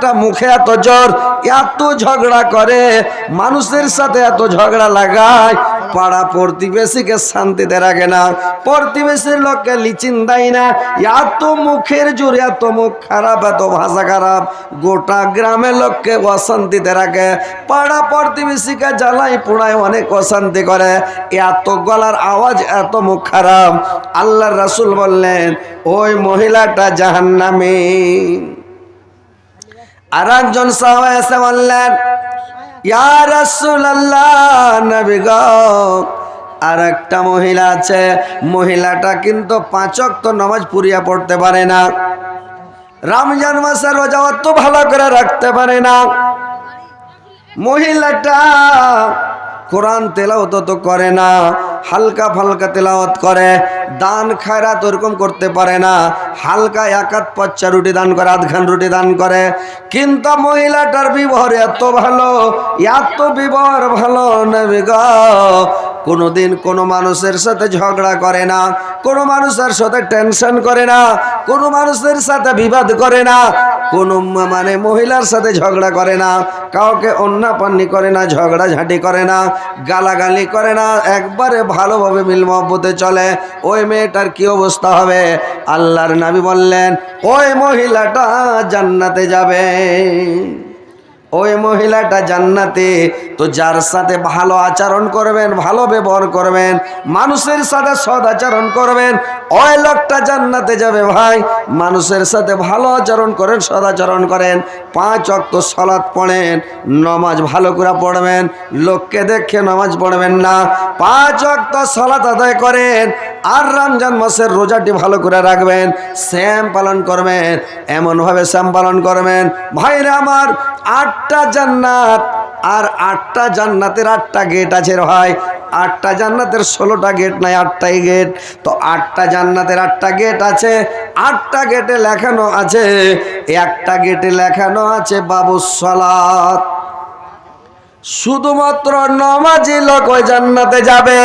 একটা মুখে এত জ্বর, এত ঝগড়া করে, মানুষের সাথে এত ঝগড়া লাগায়, পাড়া প্রতিবেশীকে শান্তিতে রাখে না, প্রতিবেশীর লোককে লিচিন দেয় না, এত মুখের জোর, এত মুখ খারাপ, এত ভাষা খারাপ, গোটা গ্রামের লোককে অশান্তিতে রাখে, পাড়া প্রতিবেশীকে জ্বালাই পোড়ায় অনেক অশান্তি করে, এত গলার আওয়াজ, এত মুখ খারাপ। আল্লাহর রাসূল বললেন, ওই মহিলাটা জাহান্নামী। আর একজন এসে বললেন, ইয়া রাসূলুল্লাহ, নবী গো আর একটা মহিলা আছে, মহিলাটা কিন্তু পাঁচক তো নামাজ পুরিয়া পড়তে পারে না। রমজান মাসের রোজা অত ভালো করে রাখতে পারে না। মহিলাটা কোরআন তেলাওত তো করে না হালকা ফালকা তেলাওয়াত করে, দান খায়রাত ওরকম করতে পারে না। হালকা একাত পচ্চা রুটি দান করে, আধখান রুটি দান করে। কিন্তু মহিলাটার ব্যবহার এত ভালো, এত ব্যবহার ভালো, নেবে গো কোনোদিন কোনো মানুষের সাথে ঝগড়া করে না, কোনো মানুষের সাথে টেনশন করে না, কোনো মানুষের সাথে বিবাদ করে না, কোনো মানে মহিলার সাথে ঝগড়া করে না, কাউকে অন্যাপান্নি করে না ঝগড়া ঝাঁটি করে না, গালাগালি করে না, একবারে ভালোভাবে মিল মহব্বতে চলে, ওই মেয়েটার কি অবস্থা হবে? আল্লাহর নাবি বললেন, ওই মহিলাটা জান্নাতে যাবে। ওই মহিলাটা জান্নাতে, তো যার সাথে ভালো আচরণ করবেন, ভালো ব্যবহার করবেন, মানুষের সাথে সদ আচরণ করবেন, ওই লোকটা জান্নাতে যাবে ভাই। মানুষের সাথে ভালো আচরণ করেন সদাচরণ করেন। পাঁচ অক্ত সলাৎ পড়েন, নমাজ ভালো করে পড়বেন, লোককে দেখে নামাজ পড়বেন না। পাঁচ অক্ত সলাৎ আদায় করেন, আর রমজান মাসের রোজাটি ভালো করে রাখবেন, শ্যাম পালন করবেন, এমনভাবে শ্যাম পালন করবেন। ভাইরা আমার আটটা জান্নাত, আর আটটা জান্নাতের আটটা গেট আছে ভাই। আটটা জান্নাতের ষোলোটা গেট নাই, আটটাই গেট তো আটটা জান্নাতের আটটা গেট আছে, আটটা গেটে লেখানো আছে, একটা গেটে লেখানো আছে বাবু সলাত। শুধুমাত্র নমাজি লোক ওই জান্নাতে যাবে।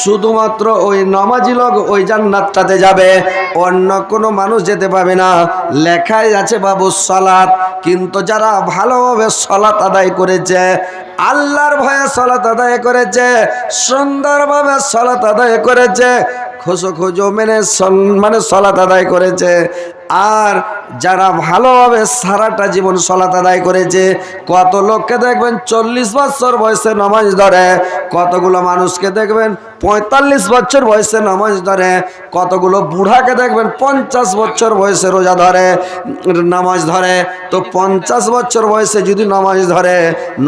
শুধুমাত্র ওই নমাজি লোক ওই জান্নাতটাতে যাবে। অন্য কোনো মানুষ যেতে পাবে না। লেখাই আছে বাবু সলাৎ কিন্তু যারা ভালোভাবে সলাৎ আদায় করেছে, আল্লাহর ভয়ে সলাৎ আদায় করেছে, সুন্দরভাবে সলাৎ আদায় করেছে, খোঁজো খোঁজো মেনে মানে সলাৎ আদায় করেছে। আর যারা ভালোভাবে সারাটা জীবন সলাত আদায় করেছে, কত লোককে দেখবেন চল্লিশ বছর বয়সে নামাজ ধরে, কতগুলো মানুষকে দেখবেন পঁয়তাল্লিশ বছর বয়সে নামাজ ধরে, কতগুলো বুড়াকে দেখবেন পঞ্চাশ বছর বয়সে রোজা ধরে, নামাজ ধরে। তো পঞ্চাশ বছর বয়সে যদি নামাজ ধরে,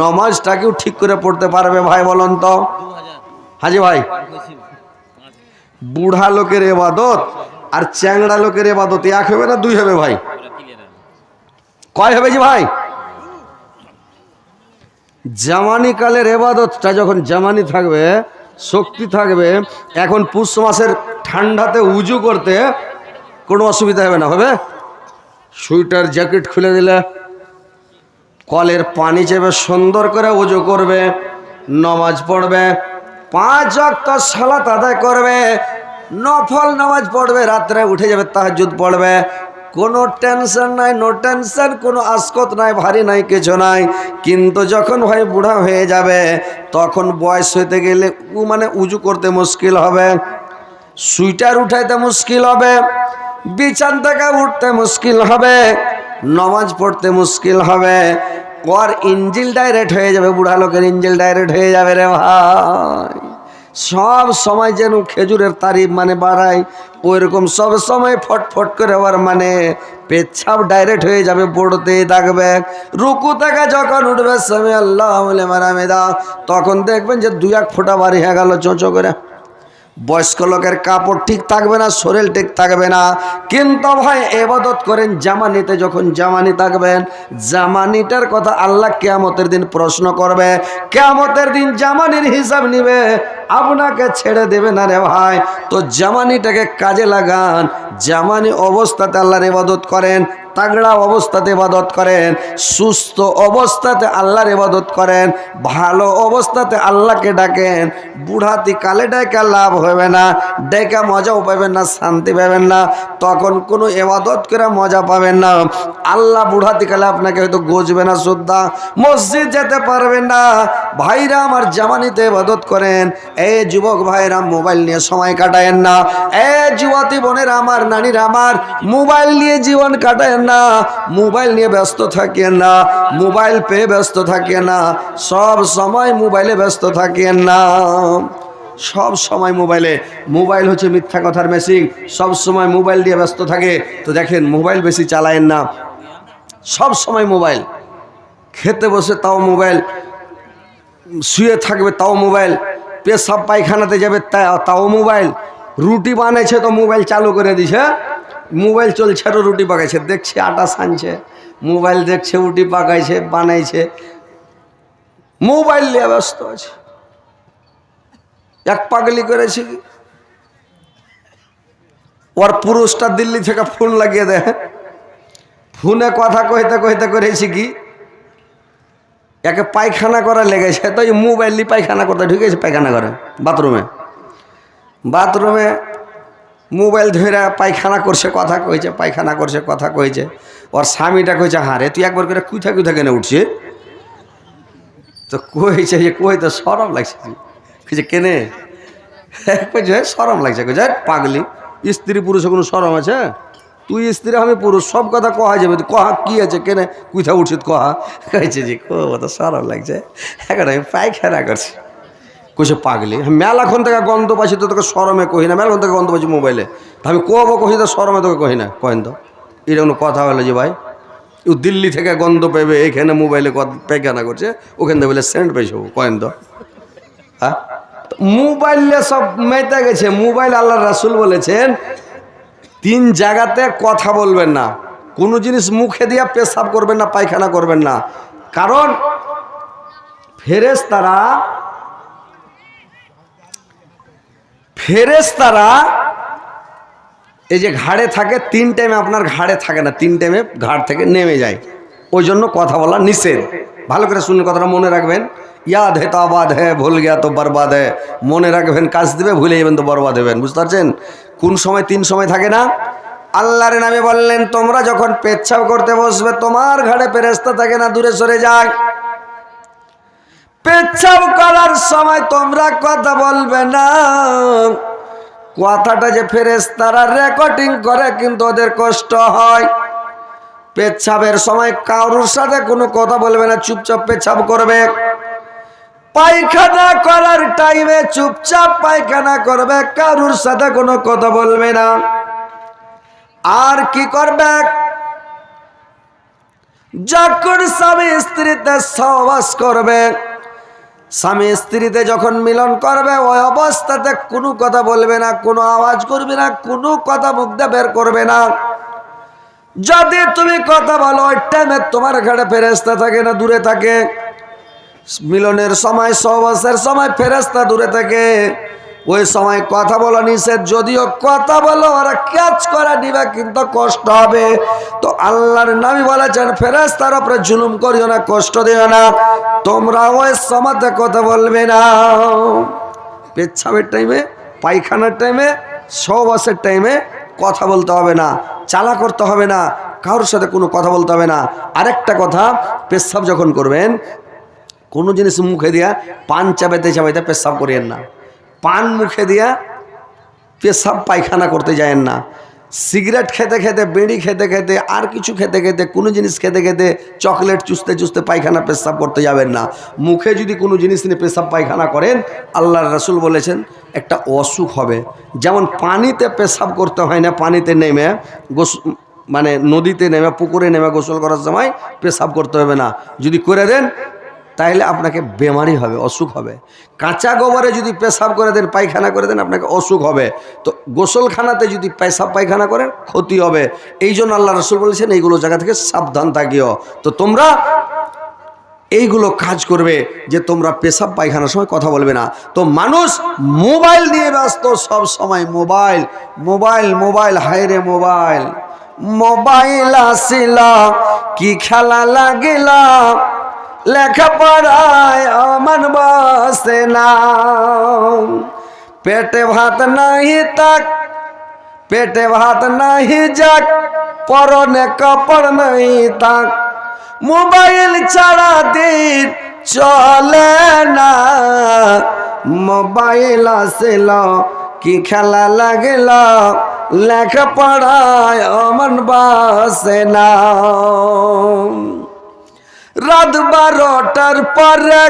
নামাজটাকেও ঠিক করে পড়তে পারবে ভাই বলুন তো? হাজি ভাই, বুড়া লোকের এবাদত আর চ্যাংড়া লোকের এবাদত, এক হবে না, দুই হবে ভাই? কয় হবে যে ভাই? জামানি কালের এবাদতটা যখন জামানি থাকবে, শক্তি থাকবে, এখন পুষ মাসের ঠান্ডাতে উজু করতে কোনো অসুবিধা হবে না, হবে? সুইটার, জ্যাকেট খুলে দিলে কলের পানি চেপে সুন্দর করে উজু করবে, নমাজ পড়বে, পাঁচ অক্ত সালাত আদায় করবে নফল নামাজ পড়বে, রাত্রে উঠে যাবে তাহাজুদ পড়বে। কোনো টেনশন নাই নো টেনশন কোনো আসকত নাই, ভারী নাই, কিছু নাই। কিন্তু যখন ভাই বুড়া হয়ে যাবে, তখন বয়স হইতে গেলে উ মানে উজু করতে মুশকিল হবে, সুইটার উঠাইতে মুশকিল হবে, বিছান থেকে উঠতে মুশকিল হবে, নমাজ পড়তে মুশকিল হবে। ওর ইঞ্জিল ডাইরেক্ট হয়ে যাবে, বুড়া লোকের ইঞ্জিল ডাইরেক্ট হয়ে যাবে রে ভাই। সব সময় যেন খেজুরের তারিফ মানে বাড়ায়, ওইরকম সব সময় ফটফট করে আবার মানে পেচ্ছাপ ডাইরেক্ট হয়ে যাবে পড়তেই থাকবে। রুকু থেকে যখন উঠবে সময় আল্লাহ তখন দেখবেন যে দুই এক ফোটা বাড়ি হয়ে গেল, চোঁচো করে। বয়স্ক লোকের কাপড় ঠিক থাকবে না, শরীর ঠিক থাকবে না। কিন্তু ভাই, এবাদত করেন, জামানিতে যখন জামানি থাকবেন, জামানিটার কথা আল্লাহ কেয়ামতের দিন প্রশ্ন করবে। কেয়ামতের দিন জামানির হিসাব নিবে। আপনাকে ছেড়ে দেবে না রে ভাই। তো জামানিটাকে কাজে লাগান। জামানি অবস্থাতে আল্লাহর ইবাদত করেন। তাগড়া অবস্থাতে ইবাদত করেন, সুস্থ অবস্থাতে আল্লাহর ইবাদত করেন, ভালো অবস্থাতে আল্লাহকে ডাকেন, বুড়াতি কালে ডাকা লাভ হবে না ডেকা মজাও পাবেন না, শান্তি পাবেন না, তখন কোনো এবাদত করে মজা পাবেন না। আল্লাহ বুড়াতি কালে আপনাকে হয়তো গজবে না শ্রদ্ধা, মসজিদ যেতে পারবেন না। ভাইরা আমার জামানিতে ইবাদত করেন, এ যুবক ভাইরা মোবাইল নিয়ে সময় কাটায়েন না, এ যুবতী বোনের আমার, নানির আমার, মোবাইল নিয়ে জীবন কাটায়েন না, মোবাইল নিয়ে ব্যস্ত থাকেন না, মোবাইল পেয়ে ব্যস্ত থাকেন না, সব সময় মোবাইলে ব্যস্ত থাকেন না। সব সময় মোবাইলে, মোবাইল হচ্ছে মিথ্যা কথার মেশিন সব সময় মোবাইল দিয়ে ব্যস্ত থাকে। তো দেখেন, মোবাইল বেশি চালায়েন না। সব সময় মোবাইল। খেতে বসে তাও মোবাইল, শুয়ে থাকবে তাও মোবাইল, পেশাব পায়খানাতে যাবে তাও মোবাইল, রুটি বানাইছে তো মোবাইল চালু করে দিছে। মোবাইল চলছে আরও রুটি পাকাইছে। দেখছে আটা সানছে মোবাইল দেখছে, রুটি পাকাইছে, বানাইছে। মোবাইল নিয়ে ব্যস্ত আছে। এক পাগলি করেছি কি? ওর পুরুষটা দিল্লি থেকে ফোন লাগিয়ে দেয়। ফোনে কথা কহিতে কহিতে করেছি কি? একে পায়খানা করা লেগেছে। তো এই মোবাইল নিয়ে পায়খানা করতে ঢুকেছে পায়খানা করে বাথরুমে। বাথরুমে মোবাইল ধরে পায়খানা করছে, কথা কইছে, পায়খানা করছে, কথা কইছে। ওর স্বামীটা কইছে হারে তুই একবার করে কুথা কুথা কেনে উঠছে তো কইছে যে কই তো সরম লাগছে? কইছে, কেনে? কইছে সরম লাগছে। কইছে "হেৎ পাগলি, স্ত্রী পুরুষে কোনো সরম আছে? তুই স্ত্রী, আমি পুরুষ, সব কথা কহা যাবে। কহা, কি আছে, কেনে? কুইথা উঠছিস, কহা? কইছে যে কো তো সরম লাগছে। এখন আমি পায়খানা করছি। কইছে, পাগলি। মেলাক্ষণ থেকে গন্ধ পাচ্ছি তো তোকে সরমে কহি না। মেলাক্ষণ থেকে গন্ধ পাচ্ছি মোবাইলে। আমি কব কহি তো সরমে তোকে কহি না কহেন তো। এটা কোনো কথা হলো যে, ভাই, ও দিল্লি থেকে গন্ধ পেবে, এখানে মোবাইলে কথা পায়খানা করছে, ওখান থেকে বলে সেন্ট পেয়েছে কয়েন তো। হ্যাঁ? মোবাইলে সব মেতে গেছে। মোবাইল আল্লাহ রাসুল বলেছেন, তিন জায়গাতে কথা বলবেন না। কোনো জিনিস মুখে দিয়া পেশাব করবেন না, পায়খানা করবেন না। কারণ ফেরেস তারা ফেরেস তারা এই যে ঘাড়ে থাকে, তিন টাইমে আপনার ঘাড়ে থাকে না, তিন টাইমে ঘাড় থেকে নেমে যায়। ওই জন্য কথা বলা নিষেধ। ভালো করে শুনে কথাটা, মনে রাখবেন। ইয়াদ হে তো আবাদ হে, ভুল গিয়া তো বরবাদ হে। মনে রাখবেন, কাজ দেবে, ভুলে যাবেন তো বরবাদ হবেন। বুঝতে পারছেন? কোন সময় তিন সময় থাকে না? আল্লাহর নামে বললেন, তোমরা যখন পেচ্ছাপ করতে বসবে, তোমার ঘাড়ে পেরেস্তা থাকে না, দূরে সরে যায়। পেচ্ছাপ করার সময় তোমরা কথা বলবে না। কথাটা যে ফেরেস তারা রেকর্ডিং করে কিন্তু ওদের কষ্ট হয়। পেচ্ছাপের সময় কারোর সাথে কোনো কথা বলবে না, চুপচাপ পেচ্ছাপ করবে। পায়খানা করার টাইমে চুপচাপ পায়খানা করবে, কারুর সাথে কোনো কথা বলবে না। আর কি করবে? যখন স্বামী স্ত্রীতে সহবাস করবে স্বামী স্ত্রীতে যখন মিলন করবে, ওই অবস্থাতে কোনো কথা বলবে না, কোনো আওয়াজ করবে না, কোনো কথা দিয়ে বের করবে না। যদি তুমি কথা বলো, ওই টাইমে তোমার ঘাড়ে ফেরেস্তা থাকে না, দূরে থাকে। মিলনের সময়, সহবাসের সময় ফেরেস্তা দূরে থাকে। ওই সময় কথা বলা নিষেধ, যদিও কথা বলো, ওরা ক্যাচ করে নিবে কিন্তু কষ্ট হবে। তো আল্লাহর নামই বলেছেন তার উপরে জুলুম করিও না, কষ্ট দিও না। তোমরা ওই সময়তে কথা বলবে না। পেচ্ছাবের টাইমে পায়খানার টাইমে সহবাসের টাইমে কথা বলতে হবে না, চালা করতে হবে না, কারোর সাথে কোনো কথা বলতে হবে না। আরেকটা কথা পেশাব যখন করবেন, কোনো জিনিস মুখে দিয়া পান চাবাইতে চাবাইতে পেশাব করিয়েন না। পান মুখে দিয়া পেশাব পায়খানা করতে যায়েন না। সিগারেট খেতে খেতে, বিড়ি খেতে খেতে, আর কিছু খেতে খেতে, কোনো জিনিস খেতে খেতে চকলেট চুষতে চুষতে পায়খানা পেশাব করতে যাবেন না। মুখে যদি কোনো জিনিস নিয়ে পেশাব পায়খানা করেন, আল্লাহর রসুল বলেছেন, একটা অসুখ হবে। যেমন পানিতে পেশাব করতে হয় না, পানিতে নেমে, গোস মানে নদীতে নেমে, পুকুরে নেমে গোসল করার সময় পেশাব করতে হবে না। যদি করে দেন তাহলে আপনাকে বেমারি হবে, অসুখ হবে। কাঁচা গোবরে যদি পেশাব করে দেন, পায়খানা করে দেন, আপনাকে অসুখ হবে। তো গোসলখানাতে যদি পেশাব, পায়খানা করেন, ক্ষতি হবে। এই জন্য আল্লাহ রসুল বলেছেন, এইগুলো জায়গা থেকে সাবধান থাকিও। তো তোমরা এইগুলো কাজ করবে যে তোমরা পেশাব, পায়খানার সময় কথা বলবে না। তো মানুষ মোবাইল নিয়ে ব্যস্ত সব সময়, মোবাইল মোবাইল মোবাইল হায়রে মোবাইল। মোবাইল আসিল, কি খেলা লাগিল? লেখাপড়ায় আমার বসে না পেটে ভাত নাহি তাক পেটে ভাত নাহি যাক পরনে কাপড় নাই তাক মোবাইল ছাড়া দিন চলে না মোবাইল আসিল কি খেলা লাগিল লেখাপড়ায় অমন বাসে না রাত বারোটার পরে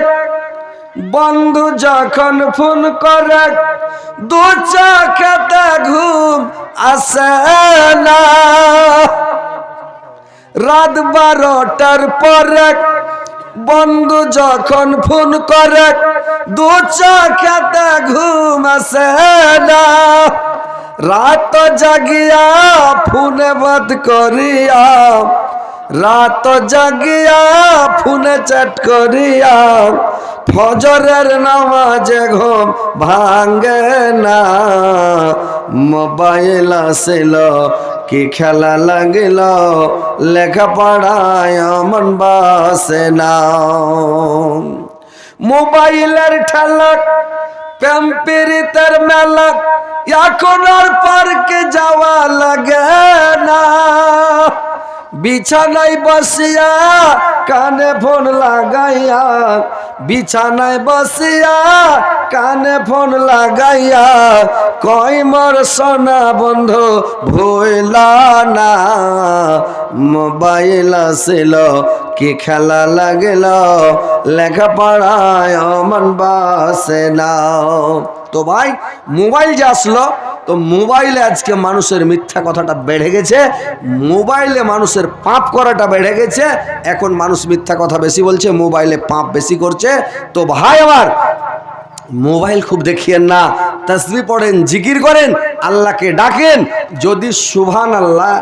বন্ধু যখন ফোন করে, দু চোখেতে ঘুম আসে না। রাত বারোটার পরে বন্ধু যখন ফোন করে, দু চোখেতে ঘুম আসে না। রাত জাগিয়া ফোনে বাদ করিয়া রাত জাগিয়া ফোনে চ্যাট করিয়া ফজরের নামাজে ঘুম ভাঙ্গে না। মোবাইল আসিল, কি খেলা লাগিল, লেখাপড়ায় মন বাসে না। মোবাইলের ঠেলক প্যাম্পিরিতের মেলা এখন আর পার্কে যাওয়া লাগে না। বিছানায় বসিয়া কানে ফোন লাগাইয়া, বিছানায় বসিয়া কানে ফোন লাগাইয়া, কই মর সোনা বন্ধু ভুলা না, মোবাইল আসিল, কি খেলা লাগিল, লেখাপড়ায় অমন বাসে না। তো ভাই, মোবাইল যে আসলো, তো মোবাইলে আজকে মানুষের মিথ্যা কথাটা বেড়ে গেছে, মোবাইলে মানুষের পাপ করাটা বেড়ে গেছে, এখন মানুষ মিথ্যা কথা বেশি বলছে, মোবাইলে পাপ বেশি করছে। তো ভাই আমার, মোবাইল খুব দেখিয়েন না, তসবি পড়েন, জিকির করেন, আল্লাহকে ডাকেন, যদি সুভান আল্লাহ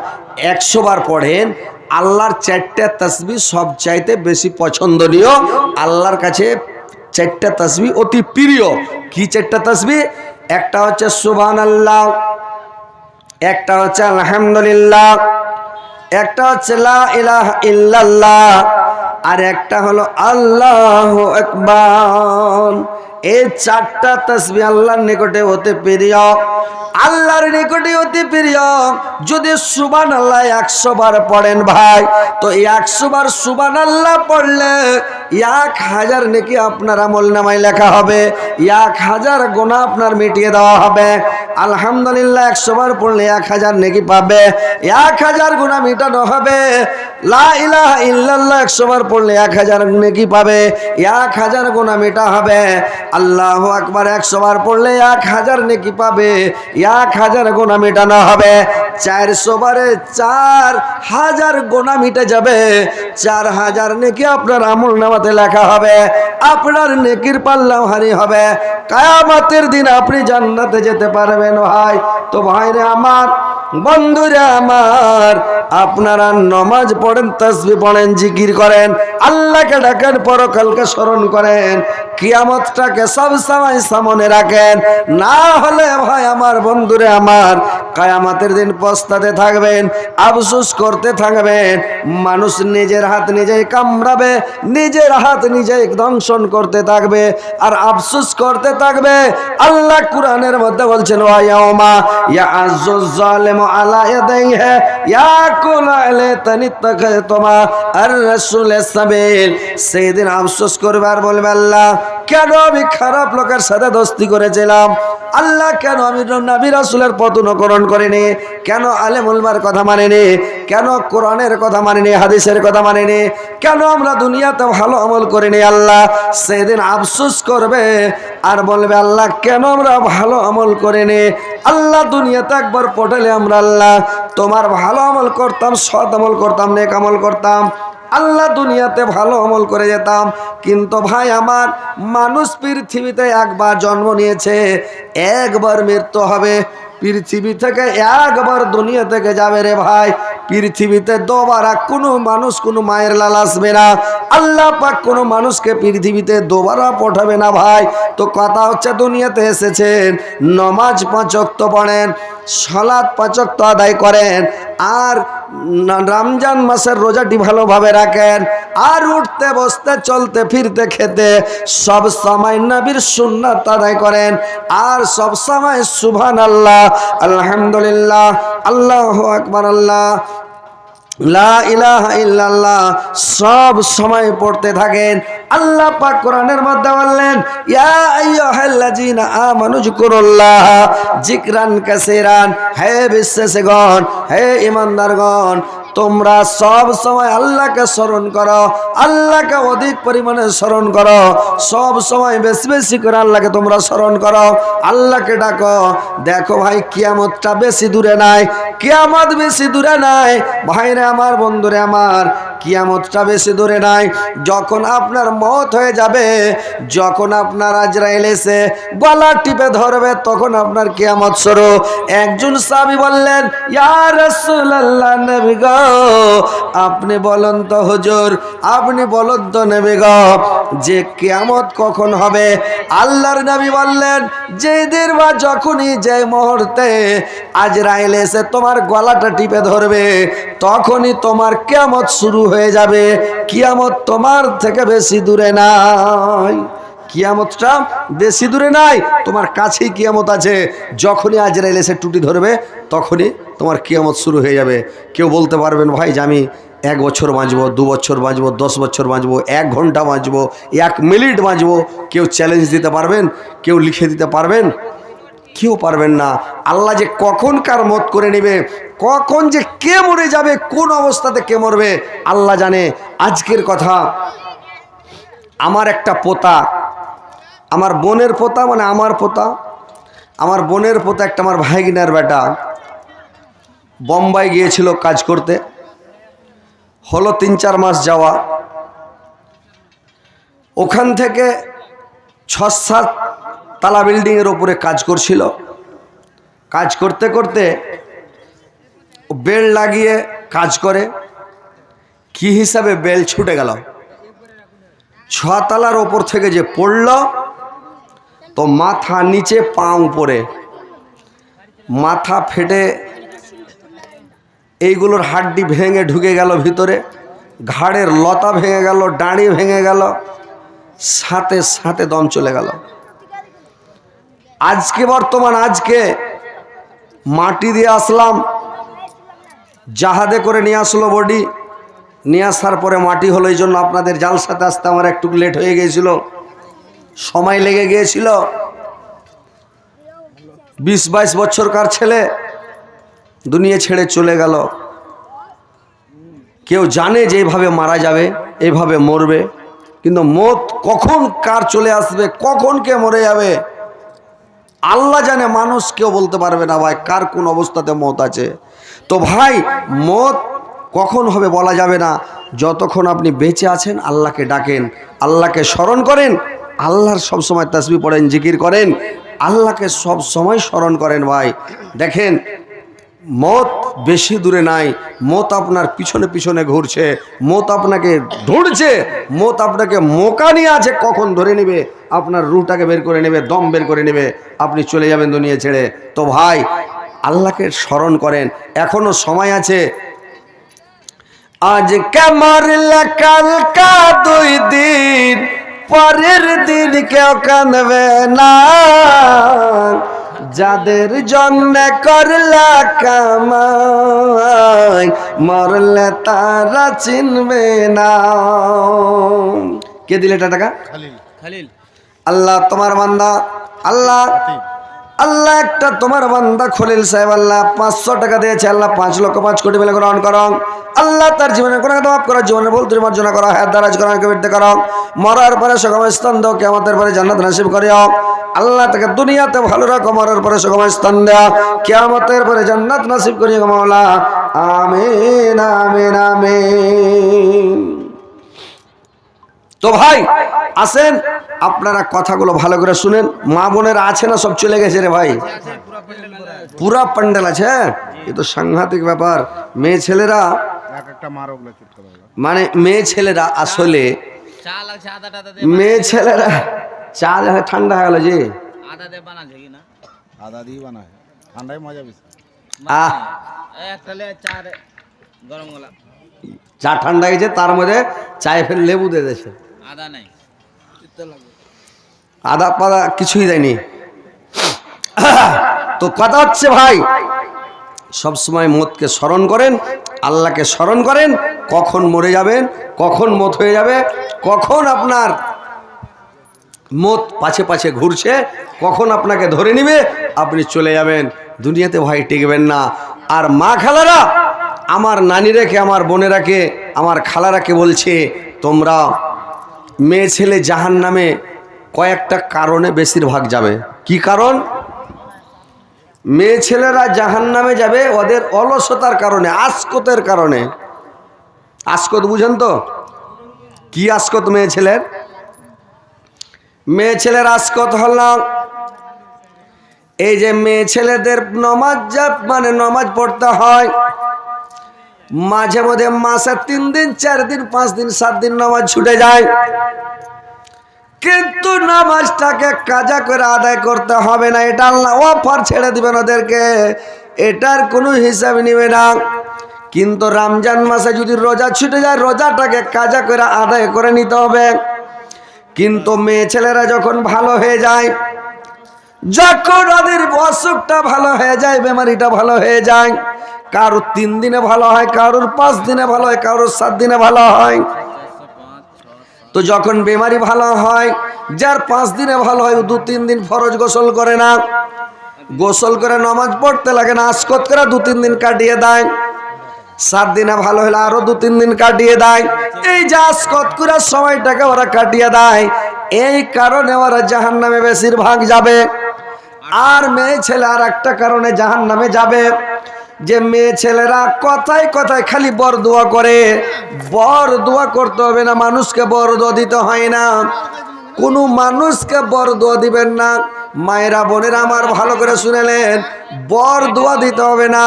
একশো বার পড়েন, আল্লাহর চারটা তসবি সব চাইতে বেশি পছন্দনীয়, আল্লাহর কাছে চারটা তসবি অতি প্রিয়। কি চারটা তসবি? একটা হচ্ছে সুবান আল্লাহ একটা হচ্ছে আলহামদুলিল্লাহ, একটা হচ্ছে আর একটা হলো আল্লাহ এই চারটা তসবি আল্লাহর নিকটে হতে প্রিয়। আল্লাহর নিকটে অতি প্রিয়। যদি সুবান আল্লাহ একশো বার পড়েন ভাই, তো একশো বার সুবান আল্লাহ পড়লে এক হাজার নাকি আপনার আমল নামায় লেখা হবে, এক হাজার গোনা আপনার মিটিয়ে দেওয়া হবে। আলহামদুলিল্লাহ একশো বার পড়লে এক হাজার নাকি পাবে, এক হাজার গুণা মিটানো হবে। লা ইলাহা ইল্লাল্লাহ একশো বার পড়লে এক হাজার নেকি পাবে, এক হাজার গুণা মিটা হবে। আল্লাহ আকবার একশো বার পড়লে এক হাজার নেকি পাবে, এক হাজার গোনা মেটানো হবে। চারশো বারে চার হাজার গোনা মিটে যাবে, চার হাজার নেকি আপনার আমল নামাতে লেখা হবে, আপনার নেকির পাল্লাও হারি হবে। কায়ামাতের দিন আপনি জান্নাতে যেতে পারবেন ভাই। তো ভাইরে আমার, বন্ধুরে আমার, আপনারা নমাজ পড়েন, তসবি পড়েন, জিকির করেন, আল্লাহকে ডাকেন, পরকালকে স্মরণ করেন। কিয়ামতটাকে সব সময় সামনে রাখেন। না হলে ভাই আমার বন্ধুরে আমার কায়ামাতের দিন পস্তাতে থাকবেন, আফসোস করতে থাকবেন। মানুষ নিজের হাত নিজেই কামড়াবে, নিজের হাত নিজেই দংশন করতে থাকবে আর আফসোস করতে থাকবে। আল্লাহ কোরআনের মধ্যে বলছেন ওয়াইয়াউমা ইয়া আজ্জুজ জালিমু আলা ইয়াদাইহি ইয়াকুল আলে তানিত্তাকাতুমা আর রাসূলের সাবিল। সেদিন আফসোস করবে আর বলবে, আল্লাহ কেন আমি খারাপ লোকের সাথে দোস্তি করেছিলাম? আল্লাহ কেন আমি নবী রাসূলের পথ অনুকরণ করিনি? কেন আলেম উলমার কথা মানিনি? কেন কোরআনের কথা মানিনি? হাদিসের কথা মানিনি? কেন আমরা দুনিয়াতে ভালো আমল করিনি আল্লাহ? সেদিন আফসুস করবে আর বলবে, আল্লাহ, কেন আমরা ভালো আমল করিনি? আল্লাহ দুনিয়াতে একবার পটালে আমরা আল্লাহ। তোমার ভালো আমল করতাম, সৎ আমল করতাম, নেক আমল করতাম। আল্লাহ দুনিয়াতে ভালো আমল করে যেতাম। কিন্তু ভাই, আমার মানুষ পৃথিবীতে একবার জন্ম নিয়েছে, একবার মৃত্যু হবে। পৃথিবী থেকে একবার দুনিয়া থেকে যাবে রে ভাই। পৃথিবীতে দোবারা কোনো মানুষ, কোনো মায়ের লাল আসবে না। আল্লাহ পাক কোনো মানুষকে পৃথিবীতে দোবারা পাঠাবে না ভাই। তো কথা হচ্ছে, দুনিয়াতে এসেছেন, নমাজ পাঁচক্ত পড়েন সলাৎ পাঁচক্ত আদায় করেন আর রমজান মাসের রোজাটি ভালোভাবে রাখেন, আর উঠতে, বসতে, চলতে, ফিরতে, খেতে সব সময় নবীর সুন্নাত আদায় করেন। আর সব সময় সুবহান আল্লাহ আলহামদুলিল্লাহ, আল্লাহ আকবার, আল্লাহ লা ইলাহা ইল্লাল্লাহ, সব সময় পড়তে থাকেন। আল্লাহ পাক কোরআনের মধ্যে বললেন, ইয়া আইয়ুহাল্লাযিনা আমানু যিকুরুল্লাহ, যিকরান কাসীরান, হে বিশ্বাসীগণ, হে ঈমানদারগণ তোমরা সব সময় আল্লাহকে স্মরণ করো, আল্লাহকে অধিক পরিমাণে স্মরণ করো, সব সময় বেশি বেশি করে আল্লাহকে তোমরা স্মরণ করো। আল্লাহকে ডাকো, দেখো ভাই, কিয়ামতটা বেশি দূরে নাই, কিয়ামত বেশি দূরে নাই। ভাইরে আমার, বন্ধুরে আমার কিয়ামতটা বেশি দূরে নাই। যখন আপনার মত হয়ে যাবে, যখন আপনার আজরাইল এসে গলা টিপে ধরবে, তখন আপনার কিয়ামত শুরু। একজন সাহাবী বললেন নবী গো, আপনি বলেন তো হুজুর, আপনি বলেন তো নবী গো, যে কিয়ামত কখন হবে? আল্লাহর নবী বললেন, যেদিন বা যখনই যে মুহূর্তে আজরাইল এসে তোমার গলাটা টিপে ধরবে, তখনই তোমার কিয়ামত শুরু হয়ে যাবে। কিয়ামত তোমার থেকে বেশি দূরে নাই। কিয়ামতটা বেশি দূরে নাই। তোমার কাছেই কিয়ামত আছে। যখনই আজরাইল এসে টুটি ধরবে, তখনই তোমার কিয়ামত শুরু হয়ে যাবে। কেউ বলতে পারবেন, ভাই, যে আমি এক বছর বাঁচবো, দু বছর বাঁচবো, দশ বছর বাঁচবো, এক ঘণ্টা বাঁচবো, এক মিনিট বাঁচবো। কেউ চ্যালেঞ্জ দিতে পারবেন? কেউ লিখে দিতে পারবেন? কেউ পারবেন না। আল্লাহ যে কখন কার মত করে নেবে, কখন যে কে মরে যাবে, কোন অবস্থাতে কে মরবে, আল্লাহ জানে। আজকের কথা, আমার একটা পোতা, আমার বোনের পোতা মানে আমার পোতা, আমার বোনের পোতা একটা আমার ভাইগিনার বেটা, বোম্বাই গিয়েছিল কাজ করতে, হলো তিন চার মাস যাওয়া। ওখান থেকে ছ সাত তালা বিল্ডিংয়ের ওপরে কাজ করছিল। কাজ করতে করতে বেল লাগিয়ে কাজ করে। কি হিসাবে বেল ছুটে গেল? ছতলার ওপর থেকে যে পড়ল, তো মাথা নিচে পা উপরে মাথা ফেটে এইগুলোর হাড্ডি ভেঙে ঢুকে গেল ভিতরে। ঘাড়ের লতা ভেঙে গেল, ডাঁড়ি ভেঙে গেল। সাথে সাথে দম চলে গেল। আজকে বর্তমান, আজকে মাটি দিয়ে আসলাম, জাহাজে করে নিয়ে আসলো বডি। নিয়ে আসার পরে মাটি হলো, এই জন্য আপনাদের জালসাতে আসতে আমার একটু লেট হয়ে গিয়েছিল, সময় লেগে গিয়েছিল। বিশ বাইশ বছরকার ছেলে দুনিয়া ছেড়ে চলে গেল। কেউ জানে যে এইভাবে মারা যাবে এইভাবে মরবে, কিন্তু মত কখন কার চলে আসবে, কখন কে মরে যাবে? আল্লাহ জানে মানুষ কেউ বলতে পারবে না ভাই, কার কোন অবস্থাতে মত আছে। তো ভাই, মত কখন হবে বলা যাবে না। যতক্ষণ আপনি বেঁচে আছেন, আল্লাহকে ডাকেন, আল্লাহকে স্মরণ করেন, আল্লাহর সব সময় তাসবি পড়েন, জিকির করেন, আল্লাহকে সব সময় স্মরণ করেন ভাই। দেখেন মত বেশি দূরে নাই। মত আপনার পিছনে পিছনে ঘুরছে। মত আপনাকে ধরছে। মত আপনাকে মোকা নিয়ে আছে। কখন ধরে নেবে? আপনার রুটাকে বের করে নেবে, দম বের করে নেবে। আপনি চলে যাবেন দুনিয়া ছেড়ে। তো ভাই, আল্লাহকে স্মরণ করেন। এখনও সময় আছে। আজ কেমর কালকা দুই দিন, পরের দিন কেউ কাঁদবে না। যাদের জন্য করলা কামাই মরলে তারা চিনবে না। কে দিলে এটা টাকা? খালিল। আল্লাহ তোমার বান্দা আল্লাহ আল্লাহ একটা তোমার বান্দা খলিল সাহেব, আল্লাহ পাঁচশো টাকা দিয়েছে, আল্লাহ পাঁচ লক্ষ পাঁচ কোটি মিলে গ্রহণ করো। আল্লাহ তার জীবনের কোনো মাফ করো, জীবনের ভুল তুমি মার্জনা করো হ্যাঁ দারাজ করো কবিরতে করো। মরার পরে সুগম স্থান দাও কেমতের পরে জান্নাত নাসিব করিও। আল্লাহ তাকে দুনিয়াতে ভালো রাখো, মরার পরে সুগম স্থান দেও। কেমতের পরে জান্নাত নাসিব করিও গো মাওলা। আমিন আমিন আমিন। তো ভাই, আসেন, আপনারা কথাগুলো ভালো করে শুনেন মা বোনেরা আছে না, সব চলে গেছে রে ভাই পুরা প্যান্ডেল আছে হ্যাঁ? এ তো সাংঘাতিক ব্যাপার মেয়ে ছেলেরা। মানে মেয়ে ছেলেরা আসলে মেয়ে ছেলেরা চা যা ঠান্ডা হয়ে গেল যে চা ঠান্ডা গেছে তার মধ্যে চায়ে ফের লেবু দিয়ে দিয়েছে আদা নাই। আদা পাদা কিছুই দেয়নি। তো কথা হচ্ছে ভাই সব সময় মতকে স্মরণ করেন আল্লাহকে স্মরণ করেন কখন মরে যাবেন কখন মত হয়ে যাবে কখন আপনার মত পাছে পাছে ঘুরছে কখন আপনাকে ধরে নিবে আপনি চলে যাবেন। দুনিয়াতে ভাই টিকবেন না। আর মা খালারা আমার নানি রেখে আমার বোনেরাকে আমার খালারাকে বলছে তোমরা মেয়ে ছেলে জাহান নামে কয়েকটা কারণে বেশিরভাগ যাবে। কি কারণ? মেয়ে ছেলেরা জাহান নামে যাবে ওদের অলসতার কারণে, আসকতের কারণে। আসকত বুঝেন তো? কি আসকত মেয়ে ছেলের? মেয়ে ছেলের আসকত হল, এই যে মেয়ে ছেলেদের নমাজ মানে নমাজ পড়তে হয়। মাঝে মধ্যে মাসে তিন দিন, চার দিন, পাঁচ দিন, সাত দিন নামাজ ছুটে যায়। কিন্তু নামাজটাকে কাজা করে আদায় করতে হবে না, এটা অফার ছেড়ে দিবেন ওদেরকে। এটার কোনো হিসাব নিবে না। কিন্তু রমজান মাসে যদি রোজা ছুটে যায়, রোজাটাকে কাজা করে আদায় করে নিতে হবে। কিন্তু মেয়ে ছেলেরা যখন ভালো হয়ে যায়, যখন ওদের অসুখটা ভালো হয়ে যায়, বেমারিটা ভালো হয়ে যায় কারোর তিন দিনে ভালো হয়, কারোর পাঁচ দিনে ভালো হয়, কারোর সাত দিনে ভালো হয়। তো যখন বেমারি ভালো হয়, যার পাঁচ দিনে ভালো হয় দু তিন দিন ফরজ গোসল করে না, গোসল করে নমাজ পড়তে লাগে না আসকত করে দু তিন দিন কাটিয়ে দেয়। সাত দিনে ভালো হলে আরও দু তিন দিন কাটিয়ে দেয়। এই যে আসকত করে সময়টাকে ওরা কাটিয়ে দেয়, এই কারণে ওরা জাহান নামে বেশিরভাগ যাবে। আর মেয়ে ছেলে আর একটা কারণে জাহান নামে যাবে। যে মেয়ে ছেলেরা কথায় কথায় খালি বর দোয়া করে, বর দোয়া করতে হবে না, মানুষকে বর দোয়া দিতে হয় না। কোনো মানুষকে বর দোয়া দিবেন না। মায়েরা বোনেরা আমার ভালো করে শুনেলেন বর দোয়া দিতে হবে না।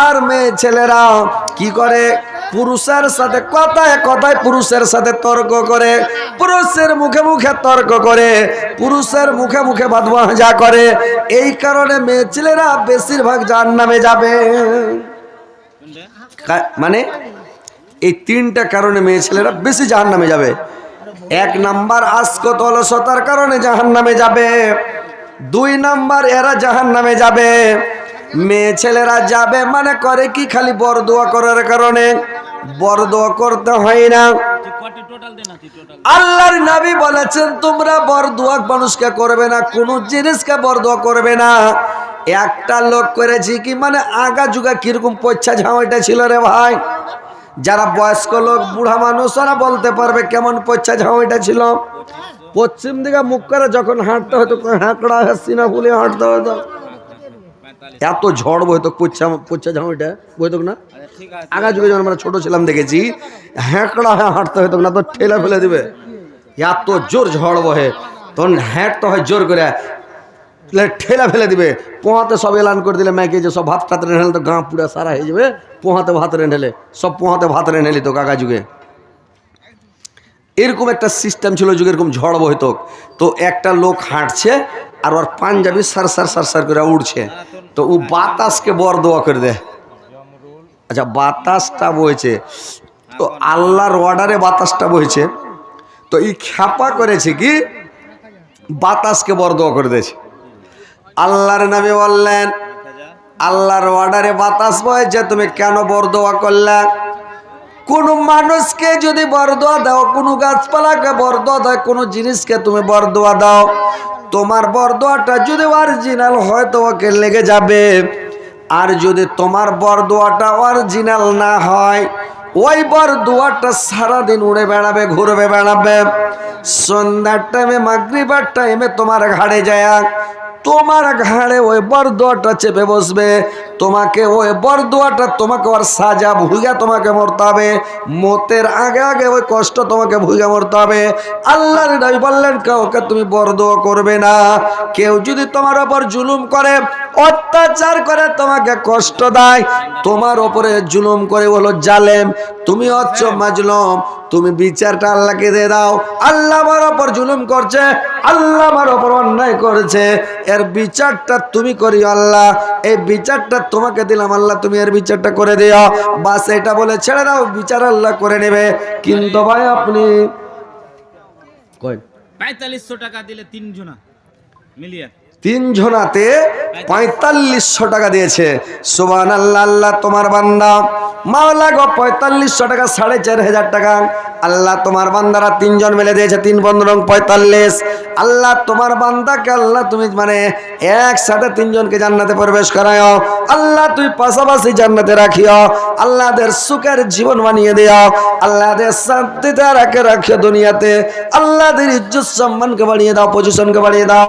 আর মেয়ে ছেলেরা কি করে? পুরুষের সাথে কথায় কথায় পুরুষের সাথে তর্ক করে পুরুষের মুখে মুখে তর্ক করে পুরুষের মুখে মুখে যা করে। এই কারণে মেয়ে ছেলেরা বেশিরভাগ যার নামে যাবে মানে এই তিনটা কারণে মেয়ে ছেলেরা বেশি জাহান নামে যাবে। এক নাম্বার আজকত অলসতার কারণে জাহান নামে যাবে। দুই নাম্বার এরা জাহান নামে যাবে। মেয়ে ছেলেরা যাবে মানে করে কি খালি বরদোয়া করার কারণে? বরদোয়া করতে হয় না। আল্লাহর নবী বলেছেন, তোমরা বরদোয়া মানুষকে করবে না, কোনো জিনিসকে বরদোয়া করবে না। একটা লোক করেছি কি মানে আগা যুগা কীরকম পচ্ছা ঝামাইটা ছিল রে ভাই? যারা বয়স্ক লোক, বুড়া মানুষ, ওরা বলতে পারবে কেমন পচ্ছা ঝামাইটা ছিল। পশ্চিম দিকে মুখ করে যখন হাঁটতে হতো হাঁকড়া সিনা ফুলে হাঁটতে হতো। এত ঝড় বইতো, পচ্ছা পচ্ছা ঝামাইটা বইতো না? আগা যুগে যখন আমরা ছোট ছিলাম, দেখেছি হ্যাঁকড়া হয়ে হাঁটতে হতো না, তো ঠেলে ফেলে দিবে। এত জোর ঝড় বহে, তখন হ্যাঁটতে হয় জোর করে ঠেলা ফেলে দিবে। পোহাতে সব এলান করে দিলে ম্যাকে যে সব ভাত টাত রেঁধে তো গাঁ পুরা সারা হয়ে যাবে। পোহাতে ভাত রেঁধেলে, সব পোহাতে ভাত রেঁধেলি তো কাকা যুগে। এরকম একটা সিস্টেম ছিল যুগে, এরকম ঝড় বহিত। তো একটা লোক হাঁটছে, আর ওর পাঞ্জাবি সার সার সার সার করে উড়ছে। তো ও বাতাসকে বর দোয়া করে দেয় আচ্ছা বাতাসটা বইছে। তো আল্লাহর অর্ডারে বাতাসটা বইছে। তো এই খ্যাপা করেছে কি? বাতাসকে বর দোয়া করে দিয়েছে। আল্লাহর নামে বললেন আল্লাহর অর্ডারে বাতাস বয়েছে তুমি কেন বরদোয়া করলে? কোন মানুষকে যদি বরদোয়া দাও কোনো গাছপালাকে বরদোয়া দাও কোনো জিনিসকে তুমি বরদোয়া দাও তোমার বরদোয়াটা যদি অরিজিনাল হয় তো ওকে লেগে যাবে। আর যদি তোমার বরদোয়াটা অরিজিনাল না হয় ওই বরদোয়াটা সারাদিন উড়ে বেড়াবে ঘুরবে বেড়াবে। সন্ধ্যার টাইমে মাগরিবার টাইমে তোমার ঘাড়ে যায়। তোমার ঘাড়ে ওই বরদোয়াটা চেপে বসবে। তোমাকে ওই বরদোয়াটা তোমাকে ওর সাজা ভুগা তোমাকে মরতে হবে। মতের আগে আগে ওই কষ্ট তোমাকে ভুগে মরতে হবে। আল্লাহর নবী বললেন, কাউকে তুমি বরদোয়া করবে না। কেউ যদি তোমার ওপর জুলুম করে, অত্যাচার করে, তোমাকে কষ্ট দেয়। তোমার ওপরে জুলুম করে বলো জালেম। তুমি হচ্ছ মাজলুম। তুমি বিচারটা আল্লাহকে দিয়ে দাও। আল্লাহ আমার ওপর জুলুম করছে। আল্লাহ আমার ওপর অন্যায় করেছে। এর বিচারটা তুমি করিও আল্লাহ। এই বিচারটা তোমাকে দিলাম আল্লাহ তুমি এর বিচারটা করে দিও। বাস এটা বলে ছেড়ে দাও বিচার আল্লাহ করে নেবে। কিন্তু ভাই আপনি পঁয়তাল্লিশশো টাকা দিলে তিন মিলিয়ে। তিন জনাতে পঁয়তাল্লিশশো টাকা দিয়েছে। সুবান আল্লাহ আল্লাহ তোমার বান্দা। মাওলা গো, পঁয়তাল্লিশশো টাকা, সাড়ে চার হাজার টাকা। আল্লাহ তোমার বান্দারা তিনজন মেলে দিয়েছে, তিন বন্ধু রং পঁয়তাল্লিশ। আল্লাহ তোমার বান্দাকে, আল্লাহ তুমি মানে একসাথে তিনজনকে জান্নাতে প্রবেশ করাও আল্লাহ তুই পাশাপাশি জান্নাতে রাখিও। আল্লাহদের সুখের জীবন বানিয়ে দিও আল্লাহদের শান্তিতে রাখে, রাখিও দুনিয়াতে। আল্লাহদের ইজ্জত সম্মানকে বাড়িয়ে দাও পজিশনকে বাড়িয়ে দাও।